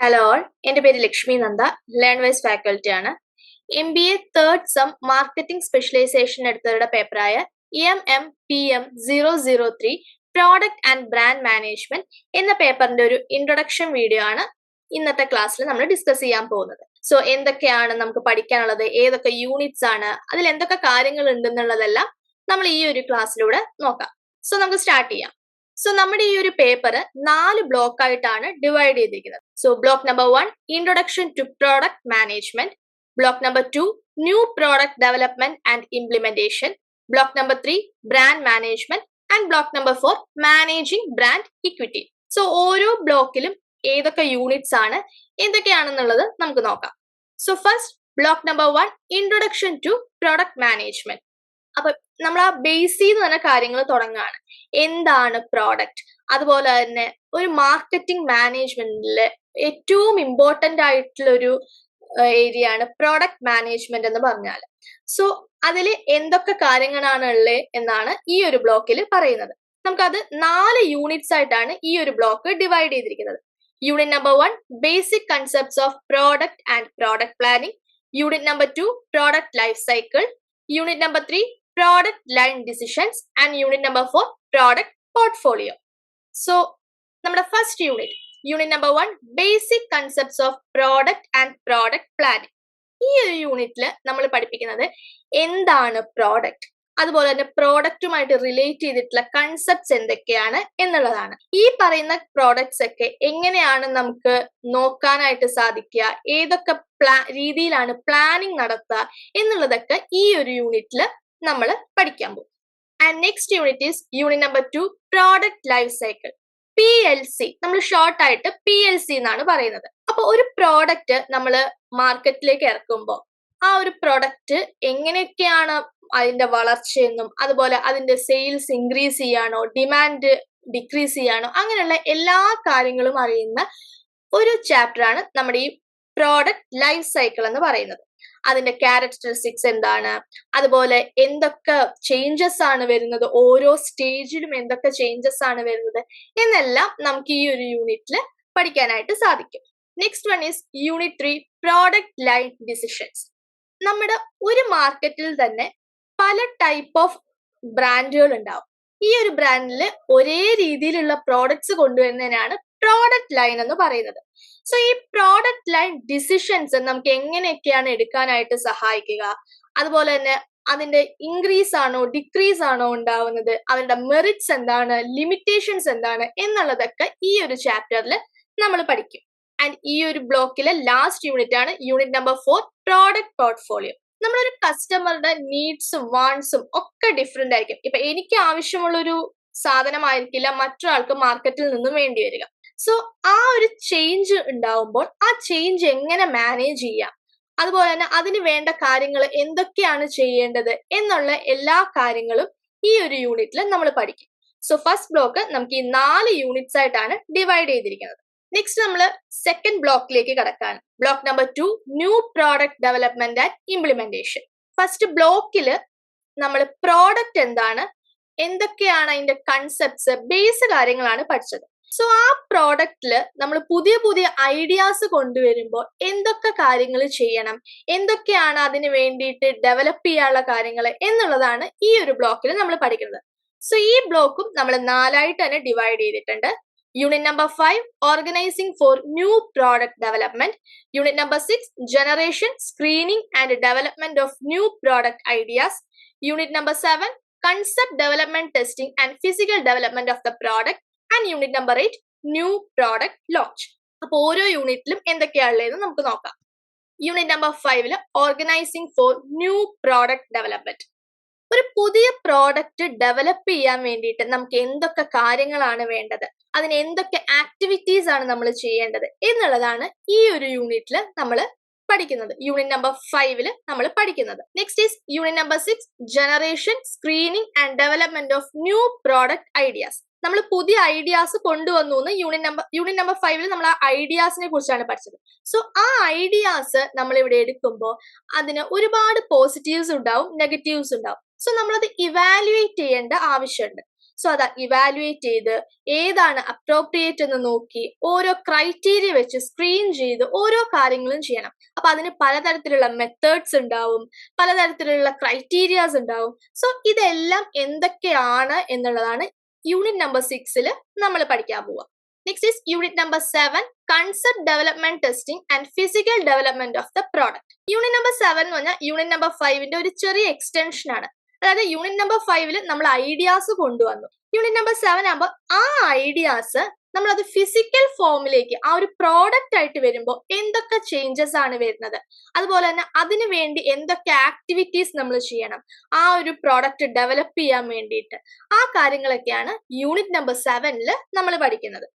Hello എന്റെ പേര് Lakshmi Nanda. Learn wise faculty ആണ്. M B A third sem marketing specialization എടുത്തവരുടെ പേപ്പറായ M M P M zero zero three product and brand management എന്ന പേപ്പറിന്റെ ഒരു introduction video ആണ് ഇന്നത്തെ ക്ലാസ്സിൽ നമ്മൾ ഡിസ്കസ് ചെയ്യാൻ പോകുന്നത്. സോ എന്തൊക്കെയാണ് നമുക്ക് പഠിക്കാനുള്ളത്? ഏതൊക്കെ യൂണിറ്റ്സ് ആണ്? അതിൽ എന്തൊക്കെ കാര്യങ്ങൾ ഉണ്ടെന്നുള്ളതെല്ലാം നമ്മൾ ഈ ഒരു ക്ലാസ്സിലൂടെ നോക്കാം. സോ നമുക്ക് സ്റ്റാർട്ട് ചെയ്യാം. സോ നമ്മുടെ ഈ ഒരു പേപ്പർ നാല് ബ്ലോക്ക് ആയിട്ടാണ് ഡിവൈഡ് ചെയ്തിരിക്കുന്നത്. So block number one introduction to product management block number two new product development and implementation block number three brand management and block number four managing brand equity so ഓരോ ബ്ലോക്കിലും ഏതൊക്കെ units ആണ് എന്തൊക്കെയാണെന്നുള്ളത് നമുക്ക് നോക്കാം. So first block number one introduction to product management അപ്പൊ നമ്മൾ ആ ബേസിൽ നിന്ന് തന്നെ കാര്യങ്ങൾ തുടങ്ങുകയാണ് എന്താണ് പ്രോഡക്റ്റ് അതുപോലെ തന്നെ ഒരു മാർക്കറ്റിംഗ് മാനേജ്മെന്റിലെ ഏറ്റവും ഇമ്പോർട്ടന്റ് ആയിട്ടുള്ള ഒരു ഏരിയ ആണ് പ്രോഡക്റ്റ് മാനേജ്മെന്റ് എന്ന് പറഞ്ഞാൽ സോ അതിൽ എന്തൊക്കെ കാര്യങ്ങളാണ് ഉള്ളത് എന്നാണ് ഈ ഒരു ബ്ലോക്കിൽ പറയുന്നത്. നമുക്കത് നാല് യൂണിറ്റ്സ് ആയിട്ടാണ് ഈ ഒരു ബ്ലോക്ക് ഡിവൈഡ് ചെയ്തിരിക്കുന്നത്. Unit number one basic concepts of product and product planning unit number two product life cycle unit number three product line decisions and unit number four product portfolio so നമ്മുടെ first unit unit number one basic concepts of product and product planning ഈ ഒരു യൂണിറ്റിൽ നമ്മൾ പഠിപ്പിക്കുന്നത് എന്താണ് product അതുപോലെ തന്നെ പ്രോഡക്റ്റുമായിട്ട് relate ചെയ്തിട്ടുള്ള കൺസെപ്റ്റ്സ് എന്തൊക്കെയാണ് എന്നുള്ളതാണ്. ഈ പറയുന്ന പ്രോഡക്ട്സ് ഒക്കെ എങ്ങനെയാണ് നമുക്ക് നോക്കാനായിട്ട് സാധിക്കുക ഏതൊക്കെ പ്ലാ രീതിയിലാണ് പ്ലാനിങ് നടത്തുക എന്നുള്ളതൊക്കെ ഈ ഒരു യൂണിറ്റിൽ നമ്മൾ പഠിക്കാൻ പോകും. And next unit is unit number two product life cycle P L C നമ്മൾ ഷോർട്ട് ആയിട്ട് പി എൽ സി എന്നാണ് പറയുന്നത്. അപ്പൊ ഒരു പ്രോഡക്റ്റ് നമ്മൾ മാർക്കറ്റിലേക്ക് ഇറക്കുമ്പോൾ ആ ഒരു പ്രോഡക്റ്റ് എങ്ങനെയൊക്കെയാണ് അതിന്റെ വളർച്ചയെന്നും അതുപോലെ അതിന്റെ സെയിൽസ് ഇൻക്രീസ് ചെയ്യാനോ ഡിമാൻഡ് ഡിക്രീസ് ചെയ്യാനോ അങ്ങനെയുള്ള എല്ലാ കാര്യങ്ങളും അറിയുന്ന ഒരു ചാപ്റ്റർ ആണ് നമ്മുടെ ഈ പ്രോഡക്റ്റ് ലൈഫ് സൈക്കിൾ എന്ന് പറയുന്നത്. അതിന്റെ ക്യാരക്ടറിസ്റ്റിക്സ് എന്താണ്? അതുപോലെ എന്തൊക്കെ ചേഞ്ചസ് ആണ് വരുന്നത്? ഓരോ സ്റ്റേജിലും എന്തൊക്കെ ചേഞ്ചസ് ആണ് വരുന്നത്? എന്നെല്ലാം നമുക്ക് ഈ ഒരു യൂണിറ്റിൽ പഠിക്കാനായിട്ട് സാധിക്കും. Next one is unit three product line decisions നമ്മുടെ ഒരു മാർക്കറ്റിൽ തന്നെ പല ടൈപ്പ് ഓഫ് ബ്രാൻഡുകൾ ഉണ്ടാവും. ഈ ഒരു ബ്രാൻഡിൽ ഒരേ രീതിയിലുള്ള പ്രോഡക്ട്സ് കൊണ്ടുവരുന്നതിനാണ് പ്രോഡക്റ്റ് ലൈൻ എന്ന് പറയുന്നത്. സോ ഈ പ്രോഡക്റ്റ് ലൈൻ ഡിസിഷൻസ് നമുക്ക് എങ്ങനെയൊക്കെയാണ് എടുക്കാനായിട്ട് സഹായിക്കുക? അതുപോലെ തന്നെ അതിന്റെ ഇൻക്രീസ് ആണോ ഡിക്രീസ് ആണോ ഉണ്ടാവുന്നത്? അതിന്റെ മെറിറ്റ്സ് എന്താണ് ലിമിറ്റേഷൻസ് എന്താണ് എന്നുള്ളതൊക്കെ ഈ ഒരു ചാപ്റ്ററിൽ നമ്മൾ പഠിക്കും. ആൻഡ് ഈ ഒരു ബ്ലോക്കിലെ ലാസ്റ്റ് യൂണിറ്റ് ആണ് unit number four product portfolio നമ്മളൊരു കസ്റ്റമറുടെ നീഡ്സും വാൺസും ഒക്കെ ഡിഫറെന്റ് ആയിരിക്കും. ഇപ്പൊ എനിക്ക് ആവശ്യമുള്ള ഒരു സാധനമായിരിക്കില്ല മറ്റൊരാൾക്ക് മാർക്കറ്റിൽ നിന്നും വേണ്ടി വരിക. സോ ആ ഒരു ചേഞ്ച് ഉണ്ടാവുമ്പോൾ ആ ചേഞ്ച് എങ്ങനെ മാനേജ് ചെയ്യാം? അതുപോലെ തന്നെ അതിന് വേണ്ട കാര്യങ്ങൾ എന്തൊക്കെയാണ് ചെയ്യേണ്ടത് എന്നുള്ള എല്ലാ കാര്യങ്ങളും ഈ ഒരു യൂണിറ്റിൽ നമ്മൾ പഠിക്കും. സോ ഫസ്റ്റ് ബ്ലോക്ക് നമുക്ക് ഈ നാല് യൂണിറ്റ്സ് ആയിട്ടാണ് ഡിവൈഡ് ചെയ്തിരിക്കുന്നത്. നെക്സ്റ്റ് നമ്മൾ സെക്കൻഡ് ബ്ലോക്കിലേക്ക് കടക്കാൻ block number two new product development and implementation first ബ്ലോക്കിൽ നമ്മൾ പ്രോഡക്റ്റ് എന്താണ്? എന്തൊക്കെയാണ് അതിന്റെ കൺസെപ്റ്റ്സ് ബേസ് കാര്യങ്ങളാണ് പഠിച്ചത്. സോ ആ പ്രോഡക്റ്റിൽ നമ്മൾ പുതിയ പുതിയ ഐഡിയാസ് കൊണ്ടുവരുമ്പോൾ എന്തൊക്കെ കാര്യങ്ങൾ ചെയ്യണം? എന്തൊക്കെയാണ് അതിന് വേണ്ടിയിട്ട് ഡെവലപ്പ് ചെയ്യാനുള്ള കാര്യങ്ങൾ എന്നുള്ളതാണ് ഈ ഒരു ബ്ലോക്കിൽ നമ്മൾ പഠിക്കുന്നത്. സോ ഈ ബ്ലോക്കും നമ്മൾ നാലായിട്ട് തന്നെ ഡിവൈഡ് ചെയ്തിട്ടുണ്ട്. Unit number five organising for new product development unit number six generation screening and development of new product ideas unit number seven concept development testing and physical development of the product and unit number eight new product launch അപ്പൊ ഓരോ യൂണിറ്റിലും എന്തൊക്കെയാണുള്ളതെന്ന് നമുക്ക് നോക്കാം. Unit number ഫൈവിൽ organising for new product development ഒരു പുതിയ product develop ചെയ്യാൻ വേണ്ടിയിട്ട് നമുക്ക് എന്തൊക്കെ കാര്യങ്ങളാണ് വേണ്ടത്? അതിന് എന്തൊക്കെ ആക്ടിവിറ്റീസ് ആണ് നമ്മൾ ചെയ്യേണ്ടത്? എന്നുള്ളതാണ് ഈ ഒരു യൂണിറ്റിൽ നമ്മൾ പഠിക്കുന്നത്. യൂണിറ്റ് നമ്പർ ഫൈവിൽ നമ്മൾ പഠിക്കുന്നത്. Next is unit number six generation screening and development of new product ideas നമ്മൾ പുതിയ ഐഡിയാസ് കൊണ്ടുവന്നു എന്ന് യൂണിറ്റ് നമ്പർ യൂണിറ്റ് നമ്പർ ഫൈവിൽ നമ്മൾ ആ ഐഡിയാസിനെ കുറിച്ചാണ് പഠിച്ചത്. സോ ആ ഐഡിയാസ് നമ്മൾ ഇവിടെ എടുക്കുമ്പോൾ അതിന് ഒരുപാട് പോസിറ്റീവ്സ് ഉണ്ടാവും നെഗറ്റീവ്സ് ഉണ്ടാവും. സോ നമ്മളത് ഇവാലുവേറ്റ് ചെയ്യേണ്ട ആവശ്യമുണ്ട്. സോ അത് ഇവാലുവേറ്റ് ചെയ്ത് ഏതാണ് അപ്രോപ്രിയേറ്റ് എന്ന് നോക്കി ഓരോ ക്രൈറ്റീരിയ വെച്ച് സ്ക്രീൻ ചെയ്ത് ഓരോ കാര്യങ്ങളും ചെയ്യണം. അപ്പൊ അതിന് പലതരത്തിലുള്ള മെത്തേഡ്സ് ഉണ്ടാവും പലതരത്തിലുള്ള ക്രൈറ്റീരിയാസ് ഉണ്ടാവും. സോ ഇതെല്ലാം എന്തൊക്കെയാണ് എന്നുള്ളതാണ് യൂണിറ്റ് നമ്പർ സിക്സിൽ നമ്മൾ പഠിക്കാൻ പോവുക next is unit number seven concept development testing and physical development of the product unit number seven എന്ന് പറഞ്ഞാൽ യൂണിറ്റ് നമ്പർ ഫൈവിന്റെ ഒരു ചെറിയ എക്സ്റ്റൻഷൻ ആണ്. അതായത് യൂണിറ്റ് നമ്പർ ഫൈവിൽ നമ്മൾ ഐഡിയാസ് കൊണ്ടുവന്നു. യൂണിറ്റ് നമ്പർ സെവൻ ആകുമ്പോൾ ആ ഐഡിയാസ് നമ്മൾ അത് ഫിസിക്കൽ ഫോമിലേക്ക് ആ ഒരു പ്രോഡക്റ്റ് ആയിട്ട് വരുമ്പോൾ എന്തൊക്കെ ചേഞ്ചസ് ആണ് വരുന്നത്? അതുപോലെ തന്നെ അതിനു വേണ്ടി എന്തൊക്കെ ആക്ടിവിറ്റീസ് നമ്മൾ ചെയ്യണം? ആ ഒരു പ്രോഡക്റ്റ് ഡെവലപ്പ് ചെയ്യാൻ വേണ്ടിയിട്ട്. ആ കാര്യങ്ങളൊക്കെയാണ് യൂണിറ്റ് നമ്പർ സെവനിൽ നമ്മൾ പഠിക്കുന്നത്.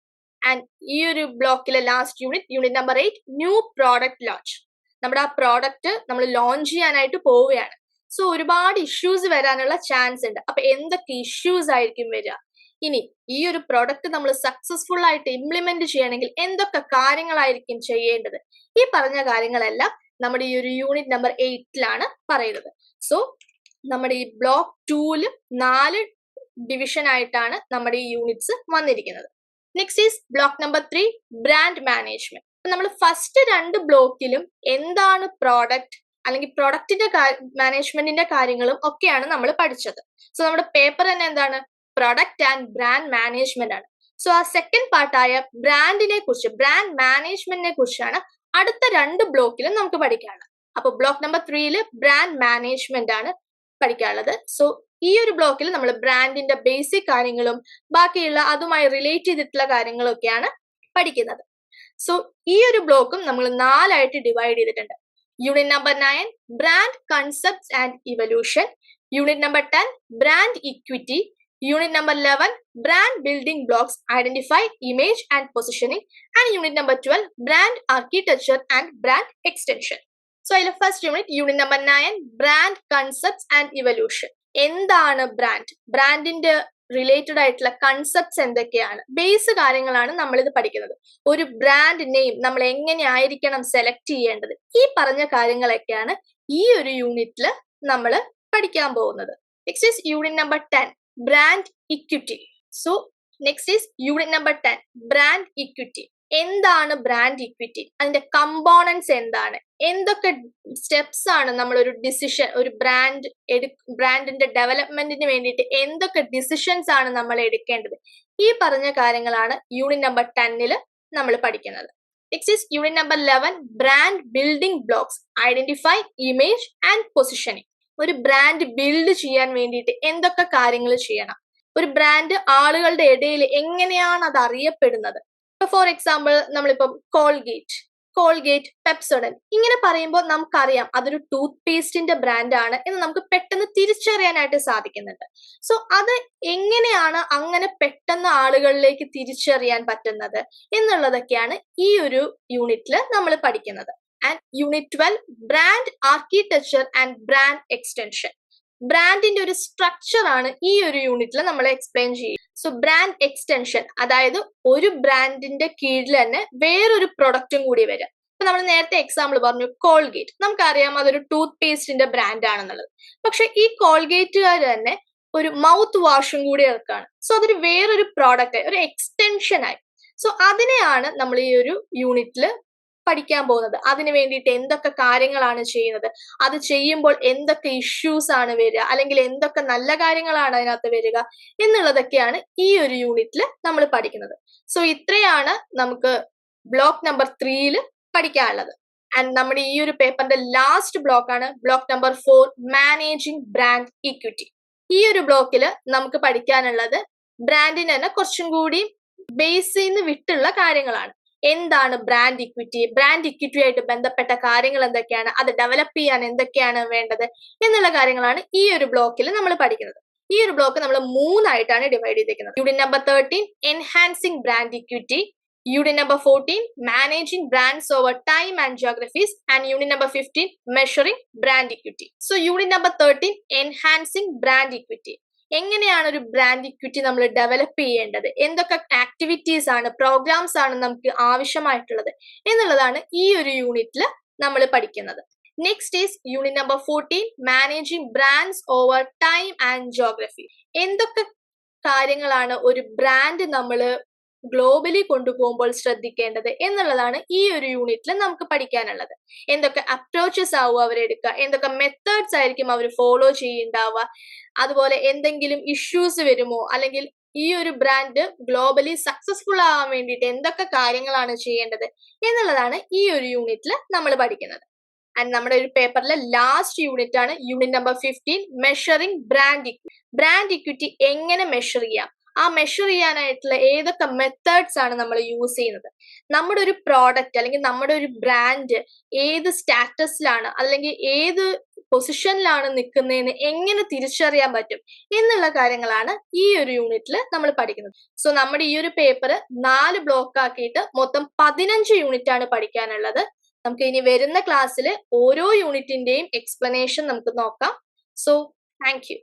ആൻഡ് ഈ ഒരു ബ്ലോക്കിലെ last unit unit number eight new product launch നമ്മുടെ ആ പ്രോഡക്റ്റ് നമ്മൾ ലോഞ്ച് ചെയ്യാനായിട്ട് പോവുകയാണ്. സോ ഒരുപാട് ഇഷ്യൂസ് വരാനുള്ള ചാൻസ് ഉണ്ട്. അപ്പൊ എന്തൊക്കെ ഇഷ്യൂസ് ആയിരിക്കും വരിക? ഇനി ഈ ഒരു പ്രോഡക്റ്റ് നമ്മൾ സക്സസ്ഫുൾ ആയിട്ട് ഇംപ്ലിമെന്റ് ചെയ്യണമെങ്കിൽ എന്തൊക്കെ കാര്യങ്ങളായിരിക്കും ചെയ്യേണ്ടത്? ഈ പറഞ്ഞ കാര്യങ്ങളെല്ലാം നമ്മുടെ ഈ ഒരു യൂണിറ്റ് നമ്പർ എയ്റ്റിലാണ് പറയുന്നത്. സോ നമ്മുടെ ഈ ബ്ലോക്ക് ടൂൽ നാല് ഡിവിഷൻ ആയിട്ടാണ് നമ്മുടെ ഈ യൂണിറ്റ്സ് വന്നിരിക്കുന്നത്. Next is block number three brand management നമ്മൾ ഫസ്റ്റ് രണ്ട് ബ്ലോക്കിലും എന്താണ് പ്രോഡക്റ്റ് അല്ലെങ്കിൽ പ്രൊഡക്റ്റിന്റെ മാനേജ്മെന്റിന്റെ കാര്യങ്ങളും ഒക്കെയാണ് നമ്മൾ പഠിച്ചത്. സോ നമ്മുടെ പേപ്പർ തന്നെ എന്താണ്? പ്രൊഡക്റ്റ് ആൻഡ് ബ്രാൻഡ് മാനേജ്മെന്റ് ആണ്. സോ ആ സെക്കൻഡ് പാർട്ടായ ബ്രാൻഡിനെ കുറിച്ച് ബ്രാൻഡ് മാനേജ്മെന്റിനെ കുറിച്ചാണ് അടുത്ത രണ്ട് ബ്ലോക്കിലും നമുക്ക് പഠിക്കാനുള്ളത്. അപ്പൊ ബ്ലോക്ക് നമ്പർ ത്രീയിൽ ബ്രാൻഡ് മാനേജ്മെന്റ് ആണ് പഠിക്കാനുള്ളത്. സോ ഈ ഒരു ബ്ലോക്കിൽ നമ്മൾ ബ്രാൻഡിന്റെ ബേസിക് കാര്യങ്ങളും ബാക്കിയുള്ള അതുമായി റിലേറ്റ് ചെയ്തിട്ടുള്ള കാര്യങ്ങളൊക്കെയാണ് പഠിക്കുന്നത്. സോ ഈ ഒരു ബ്ലോക്കും നമ്മൾ നാലായിട്ട് ഡിവൈഡ് ചെയ്തിട്ടുണ്ട്. Unit number nine brand concepts and evolution unit number ten brand equity unit number eleven brand building blocks identify image and positioning and unit number twelve brand architecture and brand extension so അതിലെ first unit unit number nine brand concepts and evolution എന്താണ് brand ബ്രാൻഡിന്റെ related ആയിട്ടുള്ള concepts എന്തൊക്കെയാണ്? Base കാര്യങ്ങളാണ് നമ്മൾ ഇത് പഠിക്കുന്നത്. ഒരു ബ്രാൻഡ് നെയിം നമ്മൾ എങ്ങനെയായിരിക്കണം സെലക്ട് ചെയ്യേണ്ടത്? ഈ പറഞ്ഞ കാര്യങ്ങളൊക്കെയാണ് ഈ ഒരു യൂണിറ്റിൽ നമ്മൾ പഠിക്കാൻ പോകുന്നത്. Next is unit number ten brand equity so next is unit number ten brand equity എന്താണ് ബ്രാൻഡ് ഇക്വിറ്റി അതിന്റെ കമ്പോണൻസ് എന്താണ്? എന്തൊക്കെ സ്റ്റെപ്സ് ആണ് നമ്മൾ ഒരു ഡിസിഷൻ ഒരു ബ്രാൻഡ് എടു ബ്രാൻഡിന്റെ ഡെവലപ്മെന്റിന് വേണ്ടിയിട്ട് എന്തൊക്കെ ഡിസിഷൻസ് ആണ് നമ്മൾ എടുക്കേണ്ടത്? ഈ പറഞ്ഞ കാര്യങ്ങളാണ് യൂണിറ്റ് നമ്പർ ടെന്നിൽ നമ്മൾ പഠിക്കുന്നത്. Next is unit number eleven brand building blocks identify image and positioning ഒരു ബ്രാൻഡ് ബിൽഡ് ചെയ്യാൻ വേണ്ടിയിട്ട് എന്തൊക്കെ കാര്യങ്ങൾ ചെയ്യണം? ഒരു ബ്രാൻഡ് ആളുകളുടെ ഇടയിൽ എങ്ങനെയാണ് അത് അറിയപ്പെടുന്നത്? ഇപ്പൊ ഫോർ എക്സാമ്പിൾ നമ്മളിപ്പം കോൾഗേറ്റ് കോൾഗേറ്റ് പെപ്സോഡൻ ഇങ്ങനെ പറയുമ്പോൾ നമുക്കറിയാം അതൊരു ടൂത്ത് പേസ്റ്റിന്റെ ബ്രാൻഡാണ് എന്ന് നമുക്ക് പെട്ടെന്ന് തിരിച്ചറിയാനായിട്ട് സാധിക്കുന്നുണ്ട്. സോ അത് എങ്ങനെയാണ് അങ്ങനെ പെട്ടെന്ന് ആളുകളിലേക്ക് തിരിച്ചറിയാൻ പറ്റുന്നത് എന്നുള്ളതൊക്കെയാണ് ഈ ഒരു യൂണിറ്റിൽ നമ്മൾ പഠിക്കുന്നത്. And unit twelve brand architecture and brand extension ബ്രാൻഡിന്റെ ഒരു സ്ട്രക്ചർ ആണ് ഈ ഒരു യൂണിറ്റിൽ നമ്മൾ എക്സ്പ്ലെയിൻ ചെയ്യും സോ ബ്രാൻഡ് എക്സ്റ്റൻഷൻ അതായത് ഒരു ബ്രാൻഡിന്റെ കീഴിൽ തന്നെ വേറൊരു പ്രൊഡക്റ്റും കൂടി വരിക. ഇപ്പൊ നമ്മൾ നേരത്തെ എക്സാമ്പിൾ പറഞ്ഞു കോൾഗേറ്റ് നമുക്കറിയാം അതൊരു ടൂത്ത് പേസ്റ്റിന്റെ ബ്രാൻഡ് ആണെന്നുള്ളത്. പക്ഷെ ഈ കോൾഗേറ്റുകാർ തന്നെ ഒരു മൗത്ത് വാഷും കൂടി ഇറക്കാണ്. സോ അതൊരു വേറൊരു പ്രോഡക്റ്റ് ആയി ഒരു എക്സ്റ്റൻഷൻ ആയി. സോ അതിനെയാണ് നമ്മൾ ഈ ഒരു യൂണിറ്റിൽ പഠിക്കാൻ പോകുന്നത്? അതിന് വേണ്ടിയിട്ട് എന്തൊക്കെ കാര്യങ്ങളാണ് ചെയ്യുന്നത്? അത് ചെയ്യുമ്പോൾ എന്തൊക്കെ ഇഷ്യൂസ് ആണ് വരിക? അല്ലെങ്കിൽ എന്തൊക്കെ നല്ല കാര്യങ്ങളാണ് അതിനകത്ത് വരിക? എന്നുള്ളതൊക്കെയാണ് ഈ ഒരു യൂണിറ്റിൽ നമ്മൾ പഠിക്കുന്നത്. സോ ഇത്രയാണ് നമുക്ക് ബ്ലോക്ക് നമ്പർ ത്രീയിൽ പഠിക്കാനുള്ളത്. ആൻഡ് നമ്മുടെ ഈ ഒരു പേപ്പറിന്റെ ലാസ്റ്റ് ബ്ലോക്ക് ആണ് block number four managing brand equity ഈ ഒരു ബ്ലോക്കിൽ നമുക്ക് പഠിക്കാനുള്ളത് ബ്രാൻഡിന് തന്നെ കുറച്ചും കൂടി ബേസിൽ നിന്ന് വിട്ടുള്ള കാര്യങ്ങളാണ്. എന്താണ് ബ്രാൻഡ് ഇക്വിറ്റി ബ്രാൻഡ് ഇക്വിറ്റി ആയിട്ട് ബന്ധപ്പെട്ട കാര്യങ്ങൾ എന്തൊക്കെയാണ്? അത് ഡെവലപ്പ് ചെയ്യാൻ എന്തൊക്കെയാണ് വേണ്ടത്? എന്നുള്ള കാര്യങ്ങളാണ് ഈ ഒരു ബ്ലോക്കിൽ നമ്മൾ പഠിക്കുന്നത്. ഈ ഒരു ബ്ലോക്ക് നമ്മൾ മൂന്നായിട്ടാണ് ഡിവൈഡ് ചെയ്തിരിക്കുന്നത് unit number thirteen enhancing brand equity unit number fourteen managing brands over time and geographies and unit number fifteen measuring brand equity so unit number thirteen enhancing brand equity എങ്ങനെയാണ് ഒരു brand equity നമ്മൾ develop ചെയ്യേണ്ടത്? എന്തൊക്കെ activities ആണ് programmes ആണ് നമുക്ക് ആവശ്യമായിട്ടുള്ളത് എന്നുള്ളതാണ് ഈ ഒരു യൂണിറ്റിൽ നമ്മൾ പഠിക്കുന്നത്. Next is unit number fourteen managing brands over time and geography എന്തൊക്കെ കാര്യങ്ങളാണ് ഒരു ബ്രാൻഡ് നമ്മൾ ഗ്ലോബലി കൊണ്ടുപോകുമ്പോൾ ശ്രദ്ധിക്കേണ്ടത് എന്നുള്ളതാണ് ഈ ഒരു യൂണിറ്റിൽ നമുക്ക് പഠിക്കാനുള്ളത്. എന്തൊക്കെ അപ്രോച്ചസ് ആവും അവരെടുക്കുക എന്തൊക്കെ മെത്തേഡ്സ് ആയിരിക്കും അവർ ഫോളോ ചെയ്യുണ്ടാവുക അതുപോലെ എന്തെങ്കിലും ഇഷ്യൂസ് വരുമോ അല്ലെങ്കിൽ ഈ ഒരു ബ്രാൻഡ് ഗ്ലോബലി സക്സസ്ഫുൾ ആവാൻ വേണ്ടിയിട്ട് എന്തൊക്കെ കാര്യങ്ങളാണ് ചെയ്യേണ്ടത് എന്നുള്ളതാണ് ഈ ഒരു യൂണിറ്റിൽ നമ്മൾ പഠിക്കുന്നത്. ആൻഡ് നമ്മുടെ ഒരു പേപ്പറിലെ ലാസ്റ്റ് യൂണിറ്റ് ആണ് unit number fifteen measuring brand equity brand equity എങ്ങനെ മെഷർ ചെയ്യാം? ആ മെഷർ ചെയ്യാനായിട്ടുള്ള ഏതൊക്കെ മെത്തേഡ്സ് ആണ് നമ്മൾ യൂസ് ചെയ്യുന്നത്? നമ്മുടെ ഒരു പ്രോഡക്റ്റ് അല്ലെങ്കിൽ നമ്മുടെ ഒരു ബ്രാൻഡ് ഏത് സ്റ്റാറ്റസിലാണ് അല്ലെങ്കിൽ ഏത് പൊസിഷനിലാണ് നിൽക്കുന്നതെന്ന് എങ്ങനെ തിരിച്ചറിയാൻ പറ്റും എന്നുള്ള കാര്യങ്ങളാണ് ഈ ഒരു യൂണിറ്റിൽ നമ്മൾ പഠിക്കുന്നത്. സോ നമ്മുടെ ഈ ഒരു പേപ്പർ നാല് ബ്ലോക്ക് ആക്കിയിട്ട് മൊത്തം പതിനഞ്ച് യൂണിറ്റ് ആണ് പഠിക്കാനുള്ളത്. നമുക്ക് ഇനി വരുന്ന ക്ലാസ്സിൽ ഓരോ യൂണിറ്റിന്റെയും എക്സ്പ്ലനേഷൻ നമുക്ക് നോക്കാം. So thank you